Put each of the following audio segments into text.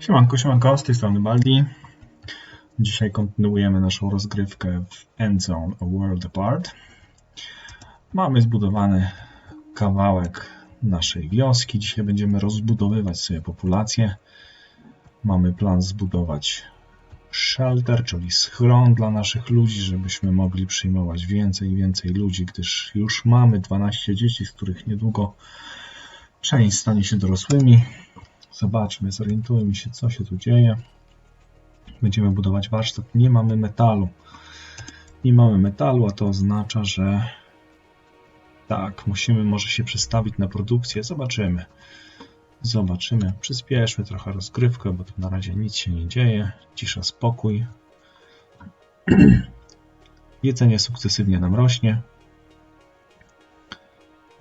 Siemanko, siemanko, z tej strony Baldi. Dzisiaj kontynuujemy naszą rozgrywkę w Endzone A World Apart. Mamy zbudowany kawałek naszej wioski. Dzisiaj będziemy rozbudowywać sobie populację. Mamy plan zbudować shelter, czyli schron dla naszych ludzi, żebyśmy mogli przyjmować więcej i więcej ludzi, gdyż już mamy 12 dzieci, z których niedługo część stanie się dorosłymi. Zobaczmy, zorientujmy się, co się tu dzieje. Będziemy budować warsztat. Nie mamy metalu. Nie mamy metalu, a to oznacza, że tak, musimy może się przestawić na produkcję. Zobaczymy. Zobaczymy. Przyspieszmy trochę rozgrywkę, bo tu na razie nic się nie dzieje. Cisza, spokój. Jedzenie sukcesywnie nam rośnie.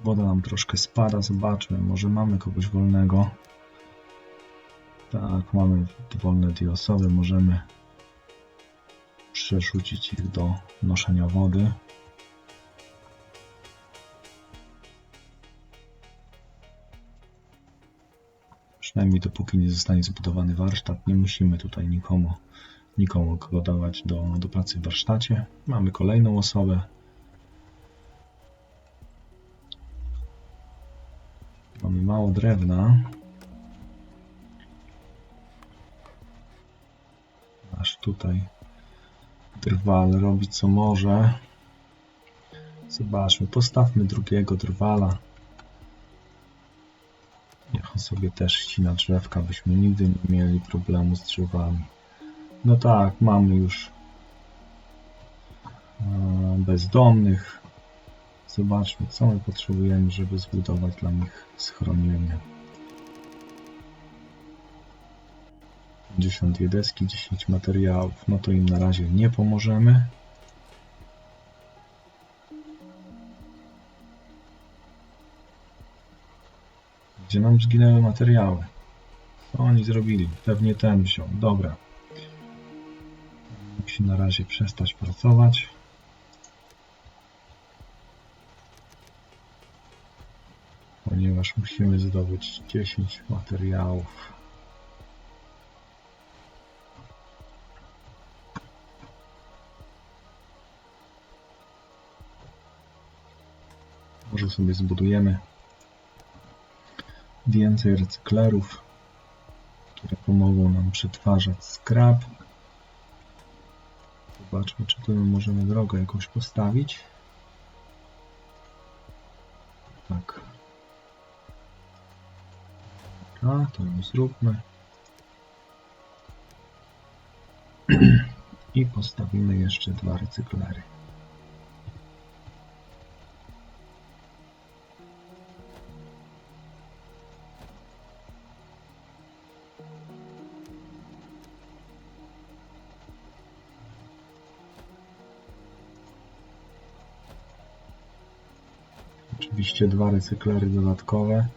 Woda nam troszkę spada. Zobaczmy, może mamy kogoś wolnego. Tak, mamy wolne dwie osoby, możemy przerzucić ich do noszenia wody. Przynajmniej dopóki nie zostanie zbudowany warsztat, nie musimy tutaj nikomu, nikomu go dawać do, do pracy w warsztacie. Mamy kolejną osobę. Mamy mało drewna. Aż tutaj drwal robi co może. Zobaczmy, postawmy drugiego drwala. Niech on sobie też ścina drzewka, byśmy nigdy nie mieli problemu z drzewami. No tak, mamy już e, bezdomnych. Zobaczmy, co my potrzebujemy, żeby zbudować dla nich schronienie. 52 deski, 10 materiałów. No to im na razie nie pomożemy. Gdzie nam zginęły materiały? Co oni zrobili? Pewnie ten wziął. Dobra. Musi na razie przestać pracować. Ponieważ musimy zdobyć 10 materiałów. Sobie zbudujemy więcej recyklerów, które pomogą nam przetwarzać skrap. Zobaczmy, czy tu możemy drogę jakąś postawić. Tak. A, to ją zróbmy. I postawimy jeszcze dwa recyklery. Oczywiście dwa recyklery dodatkowe.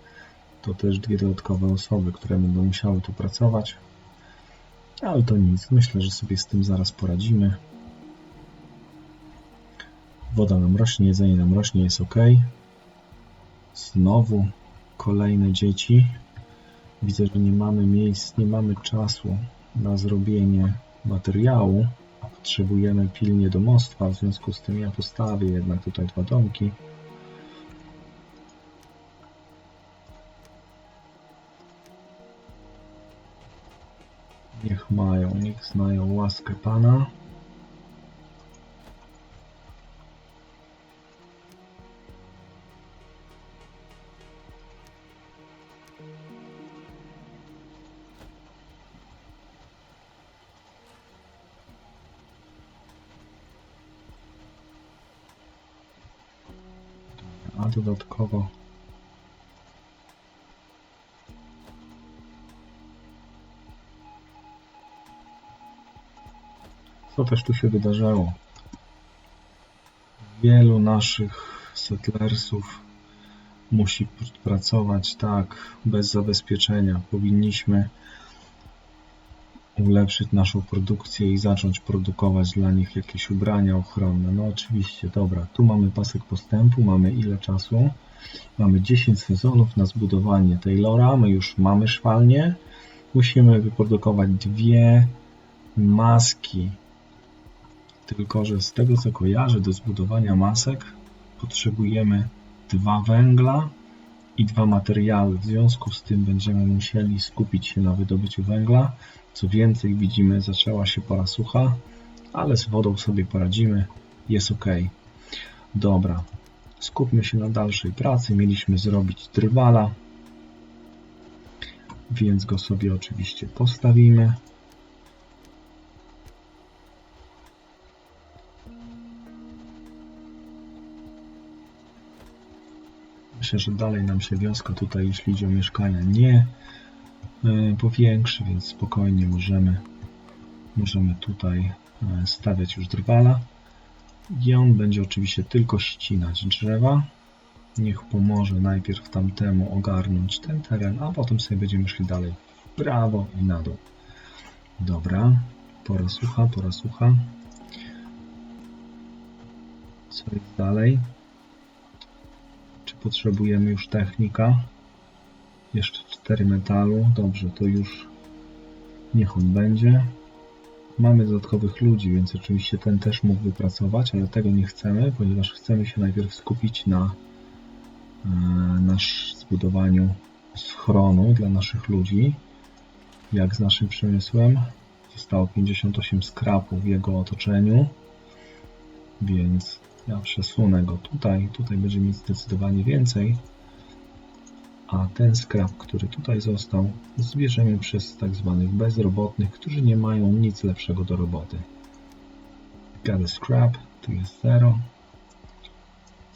To też dwie dodatkowe osoby, które będą musiały tu pracować. Ale to nic. Myślę, że sobie z tym zaraz poradzimy. Woda nam rośnie, jedzenie nam rośnie, jest ok. Znowu kolejne dzieci. Widzę, że nie mamy miejsc, nie mamy czasu na zrobienie materiału. Potrzebujemy pilnie domostwa, w związku z tym ja postawię jednak tutaj dwa domki. Mają, niech znają łaskę Pana. A dodatkowo Co też tu się wydarzyło? Wielu naszych settlersów musi pracować tak, bez zabezpieczenia. Powinniśmy ulepszyć naszą produkcję i zacząć produkować dla nich jakieś ubrania ochronne. No oczywiście, dobra, tu mamy pasek postępu, mamy ile czasu? Mamy 10 sezonów na zbudowanie Taylora, my już mamy szwalnię, musimy wyprodukować dwie maski. Tylko, że z tego co kojarzę, do zbudowania masek potrzebujemy dwa węgla i dwa materiały. W związku z tym będziemy musieli skupić się na wydobyciu węgla. Co więcej, widzimy, zaczęła się pora sucha, ale z wodą sobie poradzimy. Jest ok. Dobra, skupmy się na dalszej pracy. Mieliśmy zrobić drwala, więc go sobie oczywiście postawimy. Myślę, że dalej nam się wioska tutaj, jeśli idzie o mieszkania, nie e, powiększy, więc spokojnie możemy, możemy tutaj e, stawiać już drwala. I on będzie oczywiście tylko ścinać drzewa. Niech pomoże najpierw tamtemu ogarnąć ten teren, a potem sobie będziemy szli dalej w prawo i na dół. Dobra, pora sucha, pora sucha. Co jest dalej? Potrzebujemy już technika? Jeszcze 4 metalu. Dobrze, to już niech on będzie. Mamy dodatkowych ludzi, więc oczywiście ten też mógłby pracować, ale tego nie chcemy, ponieważ chcemy się najpierw skupić na, e, na zbudowaniu schronu dla naszych ludzi. Jak z naszym przemysłem? Zostało 58 skrapów w jego otoczeniu, więc ja przesunę go tutaj. Tutaj będzie mieć zdecydowanie więcej. A ten skrap, który tutaj został, zbierzemy przez tak zwanych bezrobotnych, którzy nie mają nic lepszego do roboty. Got scrap, tu jest 0.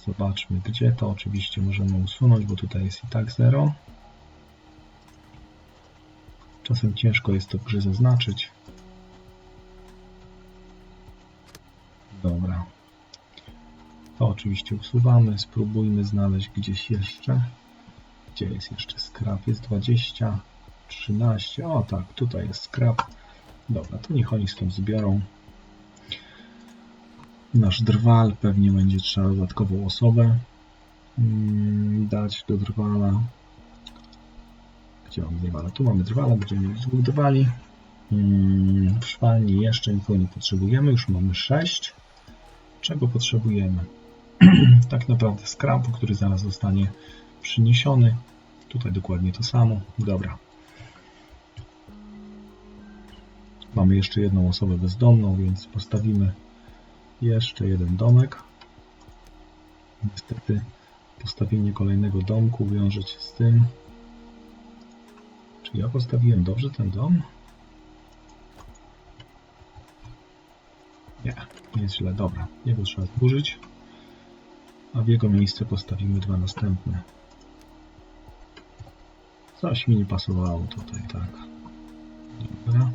Zobaczmy gdzie to. Oczywiście możemy usunąć, bo tutaj jest i tak 0. Czasem ciężko jest to w grze zaznaczyć. Oczywiście usuwamy. Spróbujmy znaleźć gdzieś jeszcze. Gdzie jest jeszcze skrap? Jest 20, 13. O tak, tutaj jest skrap. Dobra, to niech oni stąd zbiorą. Nasz drwal pewnie będzie trzeba dodatkową osobę mm, dać do drwala. Gdzie mamy drwala? Tu mamy drwala, będziemy mieli dwóch drwali. Mm, w szwalni jeszcze nikogo nie potrzebujemy, już mamy 6. Czego potrzebujemy? tak naprawdę skrapu, który zaraz zostanie przyniesiony. Tutaj dokładnie to samo. Dobra. Mamy jeszcze jedną osobę bezdomną, więc postawimy jeszcze jeden domek. Niestety postawienie kolejnego domku wiąże się z tym. Czy ja postawiłem dobrze ten dom? Nie, nie jest źle. Dobra, jego trzeba zburzyć, a w jego miejsce postawimy dwa następne. Coś mi nie pasowało tutaj, tak. Dobra.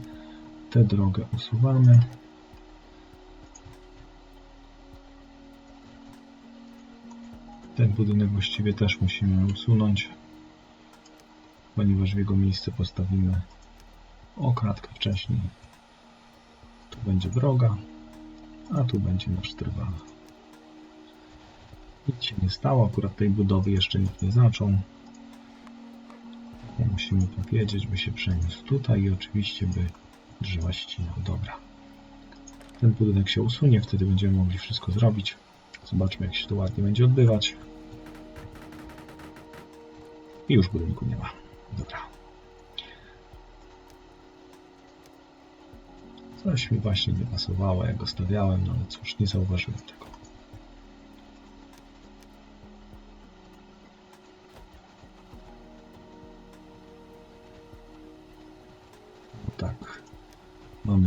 Tę drogę usuwamy. Ten budynek właściwie też musimy usunąć, ponieważ w jego miejsce postawimy o kratkę wcześniej. Tu będzie droga, a tu będzie nasz trwal. Nic się nie stało, akurat tej budowy jeszcze nikt nie zaczął. Musimy powiedzieć, by się przeniósł tutaj i oczywiście by drzewa ścinał. Dobra. Ten budynek się usunie, wtedy będziemy mogli wszystko zrobić. Zobaczmy, jak się to ładnie będzie odbywać. I już budynku nie ma. Dobra. Coś mi właśnie nie pasowało, jak go stawiałem, no ale cóż, nie zauważyłem tego.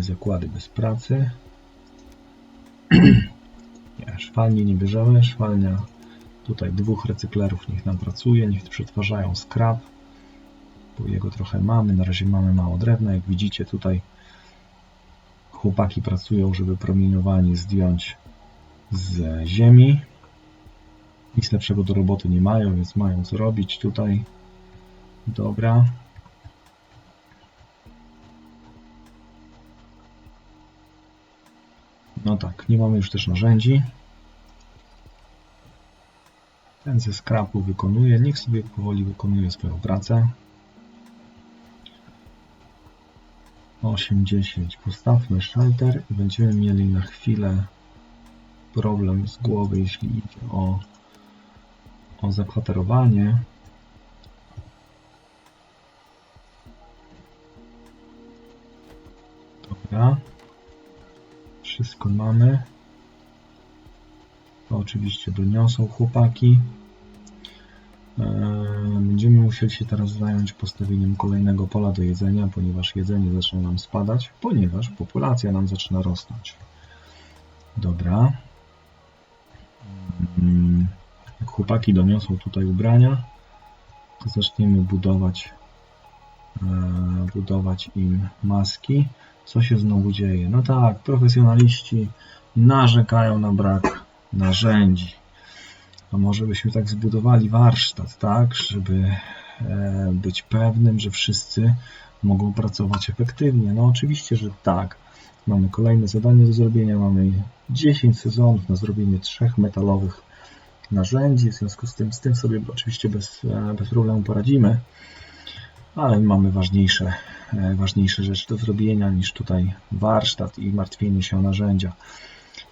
Zakłady bez pracy. nie, szwalni nie bierzemy. Szwalnia tutaj dwóch recyklerów niech nam pracuje, niech przetwarzają skrap, bo jego trochę mamy. Na razie mamy mało drewna. Jak widzicie tutaj chłopaki pracują, żeby promieniowanie zdjąć z ziemi. Nic lepszego do roboty nie mają, więc mają co robić tutaj. Dobra. No tak, nie mamy już też narzędzi. Ten ze skrapu wykonuje. Niech sobie powoli wykonuje swoją pracę. 8-10. Postawmy shelter i będziemy mieli na chwilę problem z głowy, jeśli idzie o, o zakwaterowanie. Mamy. To oczywiście doniosą chłopaki. Eee, Będziemy musieli się teraz zająć postawieniem kolejnego pola do jedzenia, ponieważ jedzenie zaczyna nam spadać, ponieważ populacja nam zaczyna rosnąć. Dobra. Mm, Jak chłopaki doniosą tutaj ubrania, to zaczniemy budować, e, budować im maski. Co się znowu dzieje? No tak, profesjonaliści narzekają na brak narzędzi. A może byśmy tak zbudowali warsztat, tak, żeby e, być pewnym, że wszyscy mogą pracować efektywnie. No oczywiście, że tak. Mamy kolejne zadanie do zrobienia, mamy 10 sezonów na zrobienie trzech metalowych narzędzi, w związku z tym, z tym sobie oczywiście bez, e, bez problemu poradzimy, ale mamy ważniejsze, e, ważniejsze rzeczy do zrobienia niż tutaj warsztat i martwienie się o narzędzia.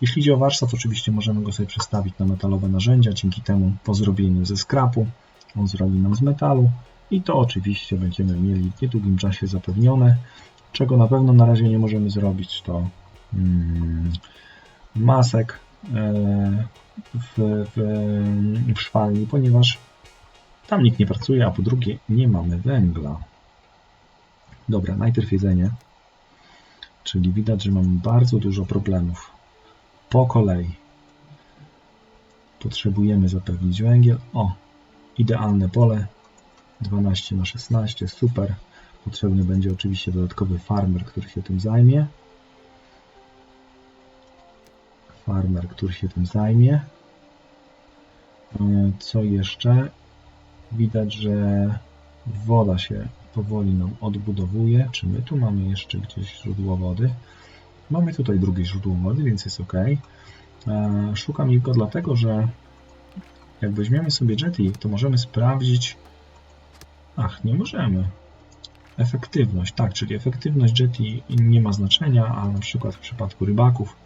Jeśli idzie o warsztat, oczywiście możemy go sobie przestawić na metalowe narzędzia, dzięki temu po zrobieniu ze skrapu on zrobi nam z metalu i to oczywiście będziemy mieli w niedługim czasie zapewnione. Czego na pewno na razie nie możemy zrobić to mm, masek e, w, w, w szwalni, ponieważ tam nikt nie pracuje, a po drugie nie mamy węgla. Dobra, najpierw jedzenie. Czyli widać, że mamy bardzo dużo problemów. Po kolei. Potrzebujemy zapewnić węgiel. O, idealne pole. 12 na 16, super. Potrzebny będzie oczywiście dodatkowy farmer, który się tym zajmie. Farmer, który się tym zajmie. E, Co jeszcze? Widać, że woda się powoli nam odbudowuje. Czy my tu mamy jeszcze gdzieś źródło wody? Mamy tutaj drugie źródło wody, więc jest ok. E, Szukam jego dlatego, że jak weźmiemy sobie Jetty, to możemy sprawdzić. Ach, nie możemy. Efektywność, tak, czyli efektywność Jetty nie ma znaczenia, a na przykład w przypadku rybaków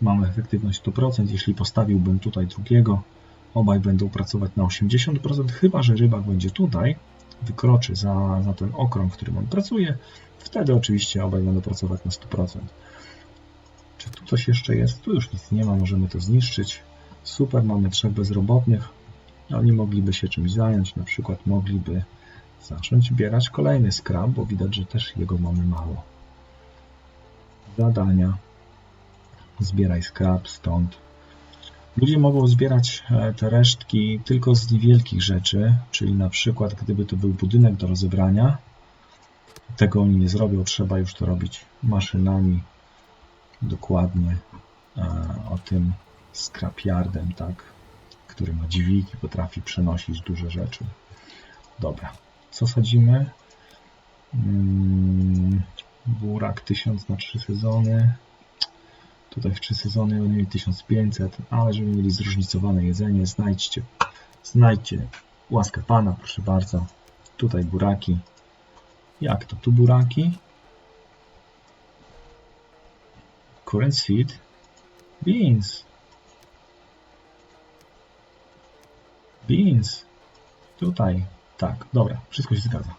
mamy efektywność 100%. Jeśli postawiłbym tutaj drugiego, obaj będą pracować na 80%, chyba że rybak będzie tutaj, wykroczy za, za ten okrąg, w którym on pracuje, wtedy oczywiście obaj będą pracować na 100%. Czy tu coś jeszcze jest? Tu już nic nie ma, możemy to zniszczyć. Super, mamy trzech bezrobotnych. Oni mogliby się czymś zająć, na przykład mogliby zacząć zbierać kolejny skrab, bo widać, że też jego mamy mało. Zadania. Zbieraj skrab stąd. Ludzie mogą zbierać e, te resztki tylko z niewielkich rzeczy, czyli na przykład gdyby to był budynek do rozebrania, tego oni nie zrobią, trzeba już to robić maszynami, dokładnie e, o tym scrapyardem, tak, który ma dźwig i potrafi przenosić duże rzeczy. Dobra, co sadzimy? Mm, Burak 1000 na 3 sezony. Tutaj w 3 sezony mieli 1500, ale żeby mieli zróżnicowane jedzenie, znajdźcie, znajdźcie łaskę Pana, proszę bardzo. Tutaj buraki. Jak to? Tu buraki. Current seed. Beans. Beans. Tutaj. Tak, dobra, wszystko się zgadza.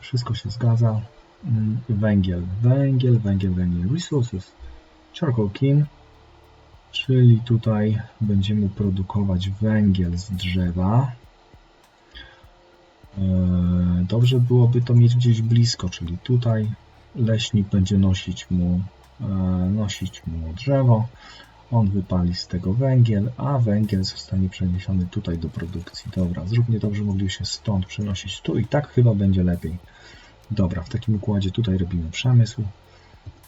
Wszystko się zgadza. Mm, Węgiel, węgiel, węgiel, węgiel. Resources. Charcoal czyli tutaj będziemy produkować węgiel z drzewa. Eee, Dobrze byłoby to mieć gdzieś blisko, czyli tutaj leśnik będzie nosić mu, eee, nosić mu drzewo, on wypali z tego węgiel, a węgiel zostanie przeniesiony tutaj do produkcji. Dobra, zróbnie dobrze mogliby się stąd przenosić tu i tak chyba będzie lepiej. Dobra, w takim układzie tutaj robimy przemysł.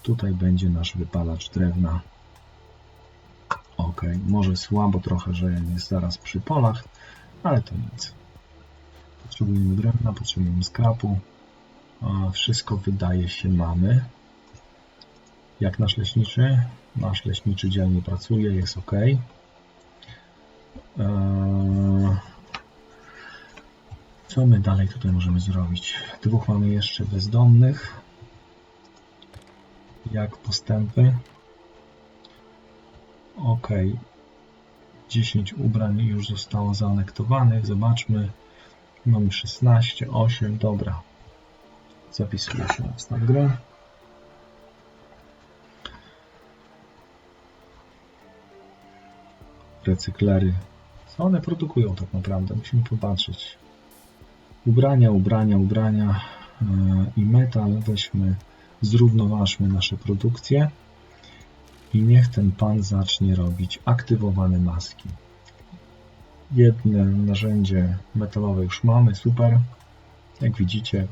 Tutaj będzie nasz wypalacz drewna. Ok, może słabo trochę, że jest zaraz przy polach, ale to nic. Potrzebujemy drewna, potrzebujemy skrapu. Wszystko wydaje się mamy. Jak nasz leśniczy? Nasz leśniczy dzielnie pracuje, jest ok. Eee, Co my dalej tutaj możemy zrobić? Dwóch mamy jeszcze bezdomnych. Jak postępy? Ok. 10 ubrań już zostało zaanektowanych. Zobaczmy. Mamy 16, 8, dobra. Zapisuje się na stan gry. Recyklery. Co one produkują tak naprawdę? Musimy popatrzeć. Ubrania, ubrania, ubrania yy, i metal. Weźmy, zrównoważmy nasze produkcje. I niech ten pan zacznie robić aktywowane maski. Jedno narzędzie metalowe już mamy, super. Jak widzicie,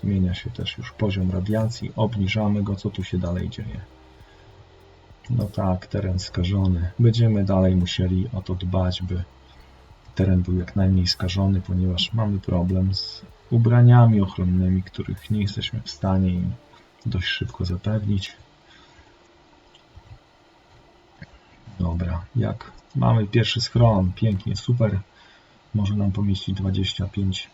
zmienia się też już poziom radiacji, obniżamy go, co tu się dalej dzieje. No tak, teren skażony. Będziemy dalej musieli o to dbać, by teren był jak najmniej skażony, ponieważ mamy problem z ubraniami ochronnymi, których nie jesteśmy w stanie im dość szybko zapewnić. Dobra, jak mamy pierwszy schron, pięknie, super. Może nam pomieścić 25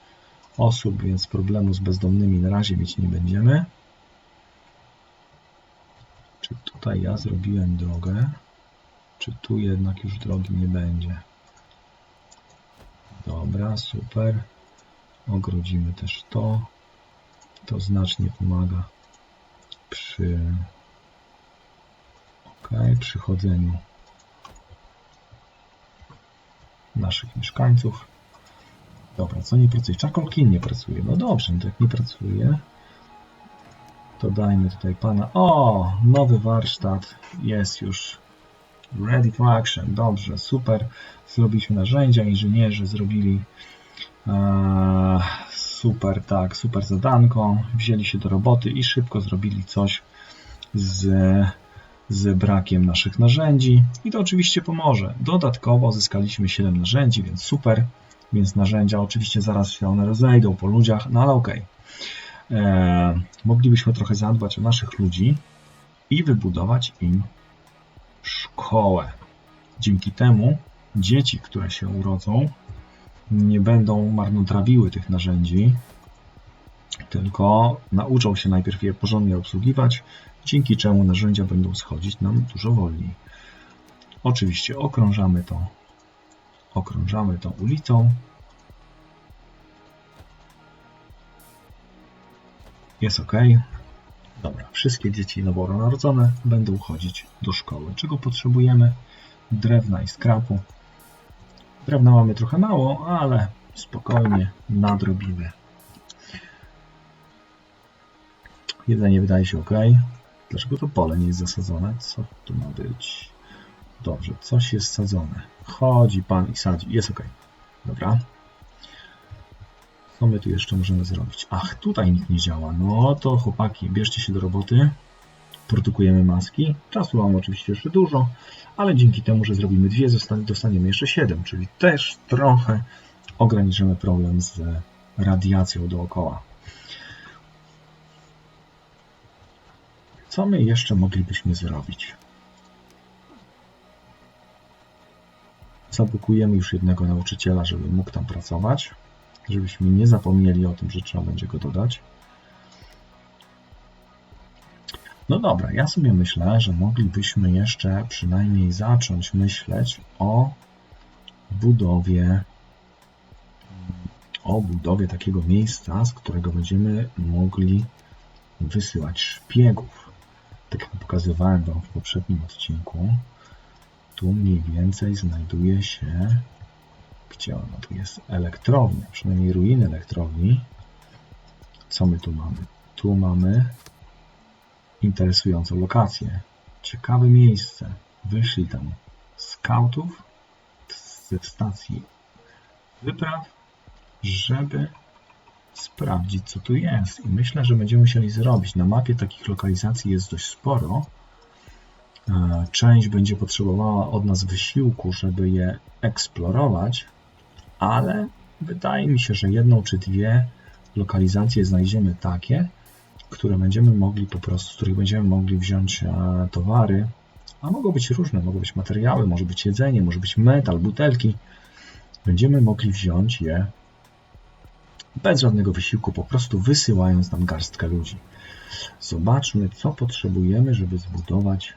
osób, więc problemu z bezdomnymi na razie mieć nie będziemy. Czy tutaj ja zrobiłem drogę? Czy tu jednak już drogi nie będzie? Dobra, super. Ogrodzimy też to. To znacznie pomaga przy ok, przy chodzeniu naszych mieszkańców. Dobra, co nie pracuje? Czakolkin nie pracuje. No dobrze, no to jak nie pracuje, to dajmy tutaj pana. O, nowy warsztat jest już ready for action. Dobrze, super. Zrobiliśmy narzędzia, inżynierzy zrobili e, super, tak, super zadanko. Wzięli się do roboty i szybko zrobili coś z, z brakiem naszych narzędzi. I to oczywiście pomoże. Dodatkowo zyskaliśmy 7 narzędzi, więc super. Więc narzędzia oczywiście zaraz się one rozejdą po ludziach, no ale okej. Okay. E, moglibyśmy trochę zadbać o naszych ludzi i wybudować im szkołę. Dzięki temu dzieci, które się urodzą, nie będą marnotrawiły tych narzędzi, tylko nauczą się najpierw je porządnie obsługiwać, dzięki czemu narzędzia będą schodzić nam dużo wolniej. Oczywiście okrążamy to, okrążamy tą ulicą. Jest ok. Dobra, wszystkie dzieci nowonarodzone będą chodzić do szkoły. Czego potrzebujemy? Drewna i skrapu. Drewna mamy trochę mało, ale spokojnie nadrobimy. Jedzenie wydaje się ok. Dlaczego to pole nie jest zasadzone? Co tu ma być? Dobrze, coś jest sadzone. Chodzi pan i sadzi. Jest ok. Dobra. Co my tu jeszcze możemy zrobić? Ach, tutaj nikt nie działa. No to chłopaki, bierzcie się do roboty. Produkujemy maski. Czasu mam oczywiście jeszcze dużo, ale dzięki temu, że zrobimy dwie, dostaniemy jeszcze 7, czyli też trochę ograniczymy problem z radiacją dookoła. Co my jeszcze moglibyśmy zrobić? Zabukujemy już jednego nauczyciela, żeby mógł tam pracować żebyśmy nie zapomnieli o tym, że trzeba będzie go dodać. No dobra, ja sobie myślę, że moglibyśmy jeszcze przynajmniej zacząć myśleć o budowie o budowie takiego miejsca, z którego będziemy mogli wysyłać szpiegów. Tak jak pokazywałem Wam w poprzednim odcinku, tu mniej więcej znajduje się gdzie ona tu jest? Elektrownia, przynajmniej ruiny elektrowni. Co my tu mamy? Tu mamy interesującą lokację. Ciekawe miejsce. Wyszli tam skautów ze stacji wypraw, żeby sprawdzić, co tu jest. I myślę, że będziemy musieli zrobić. Na mapie takich lokalizacji jest dość sporo. E, część będzie potrzebowała od nas wysiłku, żeby je eksplorować, ale wydaje mi się, że jedną czy dwie lokalizacje znajdziemy takie, które będziemy mogli po prostu, z których będziemy mogli wziąć e, towary, a mogą być różne, mogą być materiały, może być jedzenie, może być metal, butelki. Będziemy mogli wziąć je bez żadnego wysiłku, po prostu wysyłając nam garstkę ludzi. Zobaczmy, co potrzebujemy, żeby zbudować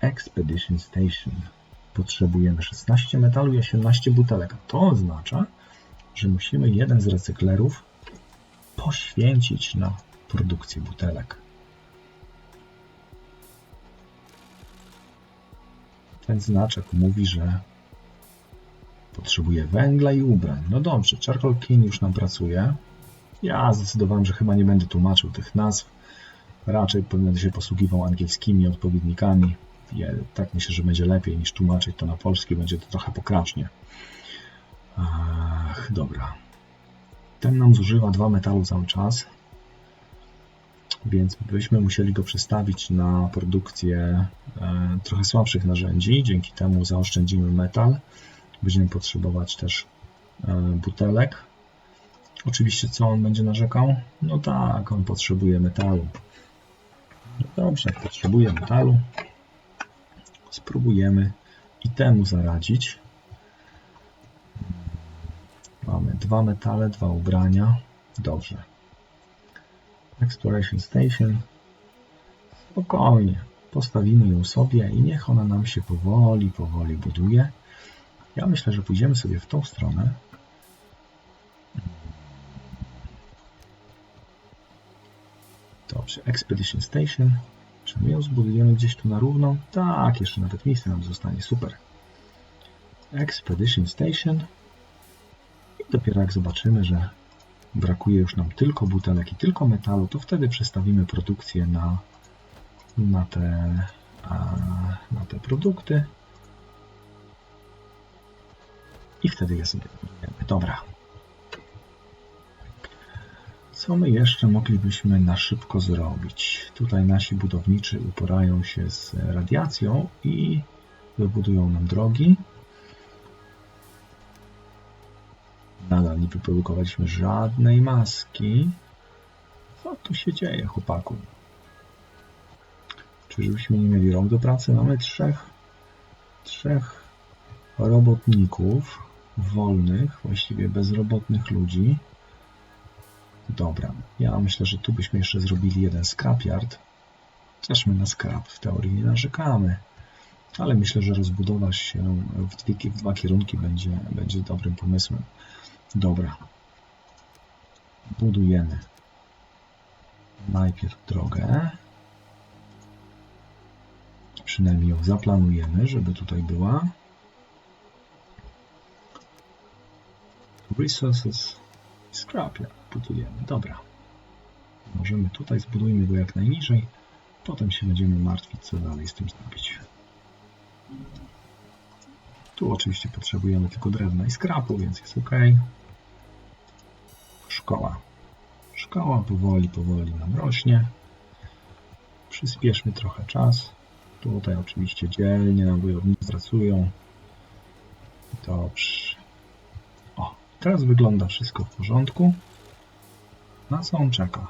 Expedition Station. Potrzebujemy 16 metalu i 18 butelek. To oznacza, że musimy jeden z recyklerów poświęcić na produkcję butelek. Ten znaczek mówi, że potrzebuje węgla i ubrań. No dobrze, Charcoal King już nam pracuje. Ja zdecydowałem, że chyba nie będę tłumaczył tych nazw. Raczej będę się posługiwał angielskimi odpowiednikami. Ja tak myślę, że będzie lepiej niż tłumaczyć to na polski. Będzie to trochę pokracznie. Ach, dobra. Ten nam zużywa dwa metalu cały czas. Więc byśmy musieli go przestawić na produkcję e, trochę słabszych narzędzi. Dzięki temu zaoszczędzimy metal. Będziemy potrzebować też e, butelek. Oczywiście co on będzie narzekał? No tak, on potrzebuje metalu. No dobrze, potrzebuje metalu. Spróbujemy i temu zaradzić. Mamy dwa metale, dwa ubrania. Dobrze. Exploration Station. Spokojnie. Postawimy ją sobie i niech ona nam się powoli, powoli buduje. Ja myślę, że pójdziemy sobie w tą stronę. Dobrze, Expedition Station. Czy my ją zbudujemy gdzieś tu na równo? Tak, jeszcze nawet miejsce nam zostanie. Super. Expedition Station. I dopiero jak zobaczymy, że brakuje już nam tylko butelek i tylko metalu, to wtedy przestawimy produkcję na, na, te, na te produkty. I wtedy je sobie Dobra. Co my jeszcze moglibyśmy na szybko zrobić? Tutaj nasi budowniczy uporają się z radiacją i wybudują nam drogi. Nie wyprodukowaliśmy żadnej maski. Co tu się dzieje, chłopaku? Czyżbyśmy nie mieli rąk do pracy? Mamy trzech, trzech robotników wolnych, właściwie bezrobotnych ludzi. Dobra, ja myślę, że tu byśmy jeszcze zrobili jeden scrapyard. Chociaż my na scrap w teorii nie narzekamy. Ale myślę, że rozbudowa się w, dwie, dwa kierunki będzie, będzie dobrym pomysłem. Dobra. Budujemy najpierw drogę. Przynajmniej ją zaplanujemy, żeby tutaj była. Resources Scrapyard budujemy. Dobra. Możemy tutaj, zbudujmy go jak najniżej. Potem się będziemy martwić, co dalej z tym zrobić. Tu oczywiście potrzebujemy tylko drewna i skrapu, więc jest ok. Szkoła. Szkoła powoli, powoli nam rośnie. Przyspieszmy trochę czas. Tutaj oczywiście dzielnie nam wojownicy pracują. Dobrze. O, teraz wygląda wszystko w porządku. Na co on czeka?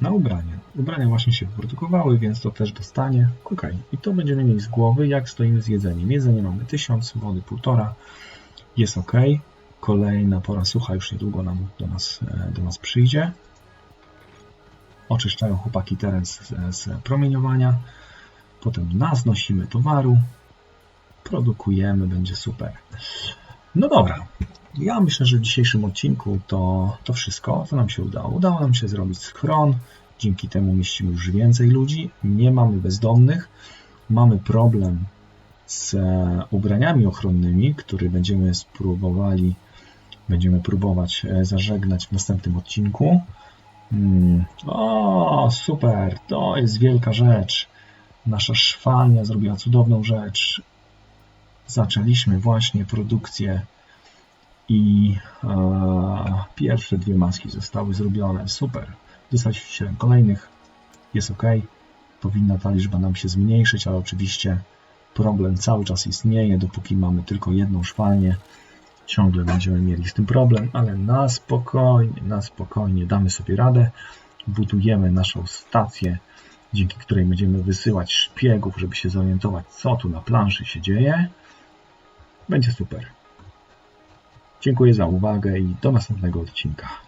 Na ubranie. Ubrania właśnie się wyprodukowały, więc to też dostanie. Ok, i to będziemy mieli z głowy, jak stoimy z jedzeniem. Jedzenie mamy 1000, wody 1,5. Jest ok. Kolejna pora sucha już niedługo nam do nas, e, do nas przyjdzie. Oczyszczają chłopaki teren z, z promieniowania. Potem naznosimy towaru. Produkujemy, będzie super. No dobra, ja myślę, że w dzisiejszym odcinku to, to wszystko, co nam się udało. Udało nam się zrobić schron, dzięki temu mieścimy już więcej ludzi, nie mamy bezdomnych, mamy problem z e, ubraniami ochronnymi, który będziemy spróbowali, będziemy próbować e, zażegnać w następnym odcinku. Hmm. O, super, to jest wielka rzecz. Nasza szwalnia zrobiła cudowną rzecz. Zaczęliśmy właśnie produkcję i e, pierwsze dwie maski zostały zrobione. Super. Dostać 7 kolejnych. Jest ok. Powinna ta liczba nam się zmniejszyć, ale oczywiście problem cały czas istnieje. Dopóki mamy tylko jedną szwalnię, ciągle będziemy mieli z tym problem, ale na spokojnie, na spokojnie damy sobie radę. Budujemy naszą stację, dzięki której będziemy wysyłać szpiegów, żeby się zorientować, co tu na planszy się dzieje. Będzie super. Dziękuję za uwagę i do następnego odcinka.